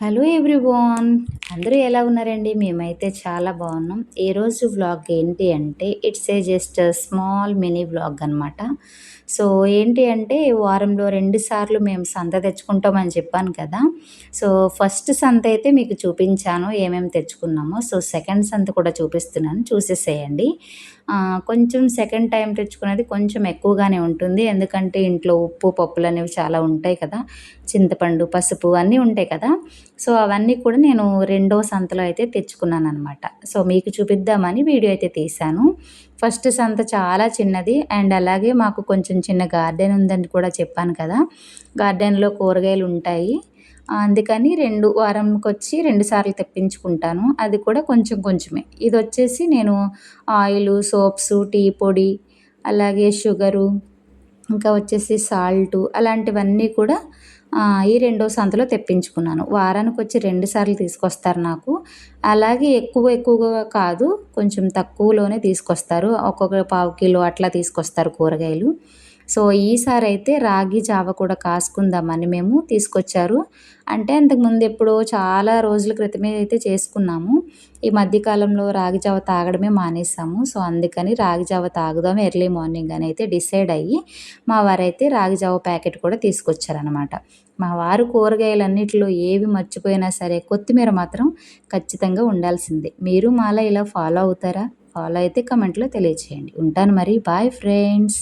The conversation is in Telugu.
Hello everyone. అందరూ ఎలా ఉన్నారండి? మేమైతే చాలా బాగున్నాం. ఈరోజు వ్లాగ్ ఏంటి అంటే it's a just small mini vlog అనమాట సో ఏంటి అంటే వారంలో రెండు సార్లు మేము సంత తెచ్చుకుంటామని చెప్పాను కదా. సో ఫస్ట్ సంత అయితే మీకు చూపించాను ఏమేమి తెచ్చుకున్నామో. సో సెకండ్ సంత కూడా చూపిస్తున్నాను. చూసేసేయండి. కొంచెం సెకండ్ టైం తెచ్చుకునేది కొంచెం ఎక్కువగానే ఉంటుంది. ఎందుకంటే ఇంట్లో ఉప్పు పప్పులు అనేవి చాలా ఉంటాయి కదా. చింతపండు పసుపు అన్నీ ఉంటాయి కదా. సో అవన్నీ కూడా నేను రెండో సంతలో అయితే తెచ్చుకున్నాను అనమాట సో మీకు చూపిద్దామని వీడియో అయితే తీశాను. ఫస్ట్ సంత చాలా చిన్నది అండ్ అలాగే మాకు కొంచెం చిన్న గార్డెన్ ఉందని కూడా చెప్పాను కదా. గార్డెన్లో కూరగాయలు ఉంటాయి. అందుకని రెండు వారంకి వచ్చి రెండు సార్లు తెప్పించుకుంటాను. అది కూడా కొంచెం కొంచెమే. ఇది వచ్చేసి నేను ఆయిల్ సోప్స్ టీ పొడి అలాగే షుగరు ఇంకా వచ్చేసి సాల్టు అలాంటివన్నీ కూడా ఈ రెండో సంతలో తెప్పించుకున్నాను. వారానికి వచ్చి రెండు సార్లు తీసుకొస్తారు నాకు. అలాగే ఎక్కువ ఎక్కువగా కాదు కొంచెం తక్కువలోనే తీసుకొస్తారు. ఒక్కొక్క పావు కిలో అట్లా తీసుకొస్తారు కూరగాయలు. సో ఈసారి అయితే రాగి జావ కూడా కాసుకుందామని మేము తీసుకొచ్చారు. అంటే అంతకుముందు ఎప్పుడో చాలా రోజుల క్రితమే అయితే చేసుకున్నాము. ఈ మధ్యకాలంలో రాగి జావ తాగడమే మానేసాము. సో అందుకని రాగి జావ తాగుదాం ఎర్లీ మార్నింగ్ అని అయితే డిసైడ్ అయ్యి మా వారైతే రాగి జావ ప్యాకెట్ కూడా తీసుకొచ్చారనమాట మా వారు కూరగాయలన్నిటిలో ఏవి మర్చిపోయినా సరే కొత్తిమీర మాత్రం ఖచ్చితంగా ఉండాల్సిందే. మీరు మాలా ఇలా ఫాలో అవుతారా? ఫాలో అయితే కమెంట్లో తెలియచేయండి. ఉంటాను మరి. Bye friends.